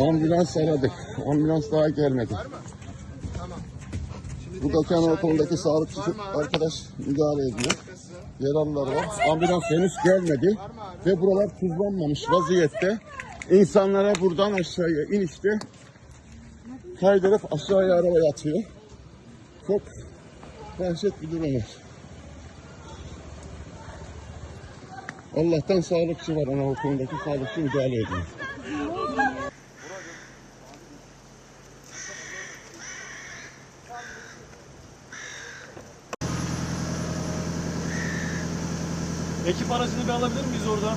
Ambulans aradık. Ambulans daha gelmedi. Buradaki anaokulundaki sağlıkçı arkadaş müdahale ediyor. Yaralılar var. Ambulans henüz gelmedi. Ve buralar tuzlanmamış vaziyette. İnsanlara buradan aşağıya inişte kaydırıp aşağıya arabaya atıyor. Çok dehşet bir durum var. Allah'tan sağlıkçı var anaokulundaki sağlıkçı müdahale ediyor. Ekip aracını bir alabilir miyiz orada?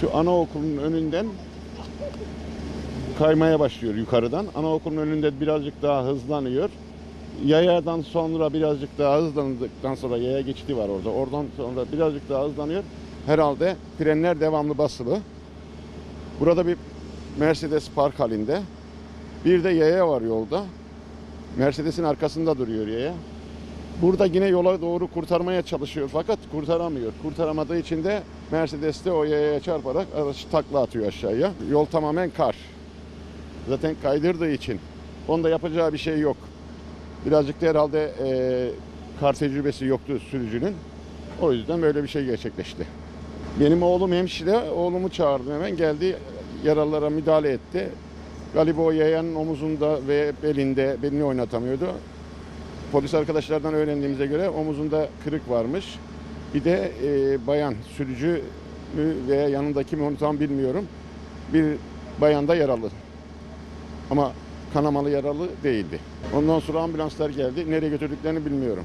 Şu anaokulunun önünden kaymaya başlıyor yukarıdan. Anaokulunun önünde birazcık daha hızlanıyor. Yayadan sonra birazcık daha hızlandıktan sonra yaya geçidi var orada. Oradan sonra birazcık daha hızlanıyor. Herhalde frenler devamlı basılı. Burada bir Mercedes park halinde. Bir de yaya var yolda. Mercedes'in arkasında duruyor yaya. Burada yine yola doğru kurtarmaya çalışıyor fakat kurtaramıyor. Kurtaramadığı için de Mercedes de o yayaya çarparak araç takla atıyor aşağıya. Yol tamamen kar. Zaten kaydırdığı için. Onda yapacağı bir şey yok. Birazcık da herhalde eee, kar tecrübesi yoktu sürücünün. O yüzden böyle bir şey gerçekleşti. Benim oğlum hemşire, oğlumu çağırdım hemen geldi yaralılara müdahale etti. Galiba o yayanın omuzunda ve belinde, belini oynatamıyordu. Polis arkadaşlardan öğrendiğimize göre omuzunda kırık varmış. Bir de e, bayan sürücü mü veya yanındaki mi onu tam bilmiyorum. Bir bayan da yaralı. Ama kanamalı yaralı değildi. Ondan sonra ambulanslar geldi. Nereye götürdüklerini bilmiyorum.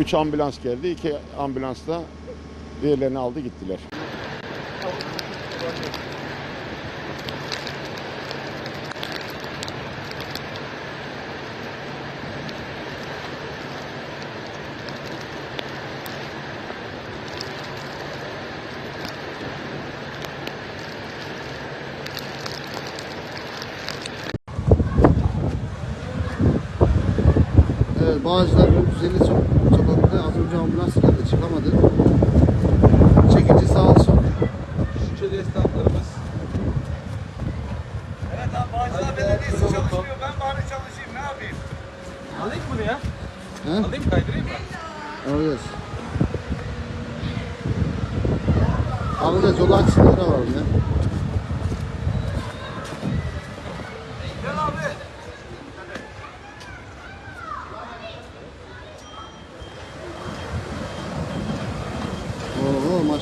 Üç ambulans geldi. iki ambulans da diğerlerini aldı gittiler. Bağcılar 150 sok- sokakta az önce ambulans geldi çıkamadı. Çekici sağ olsun. Şöyle esnaflarımız. Evet abi Bağcılar Belediyesi çalışmıyor. Ben bari çalışayım ne yapayım? Alayım bunu ya. He? Alayım kaydırayım mı? Alacağız. Alacağız yolu açsınlar alalım ya. Gel abi.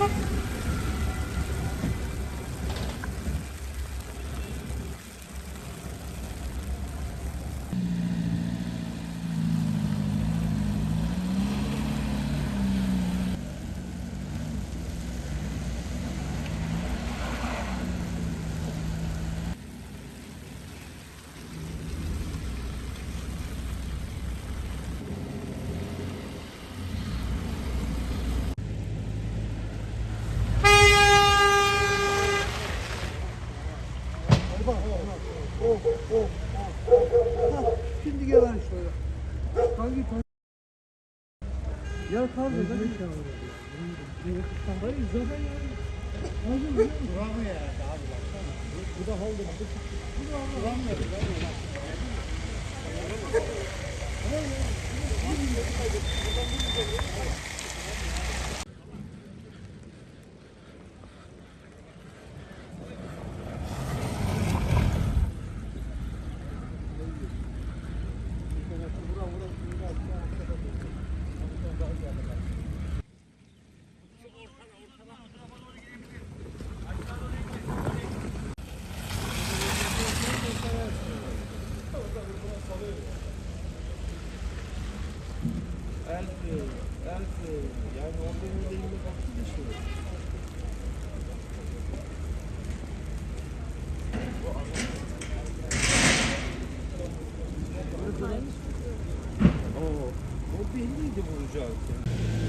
Okay. Kaldı. Hayır zaten ya. Duramıyor ya abi baksana. Bu da oldu. Bu da duramıyor. O belliydi joke.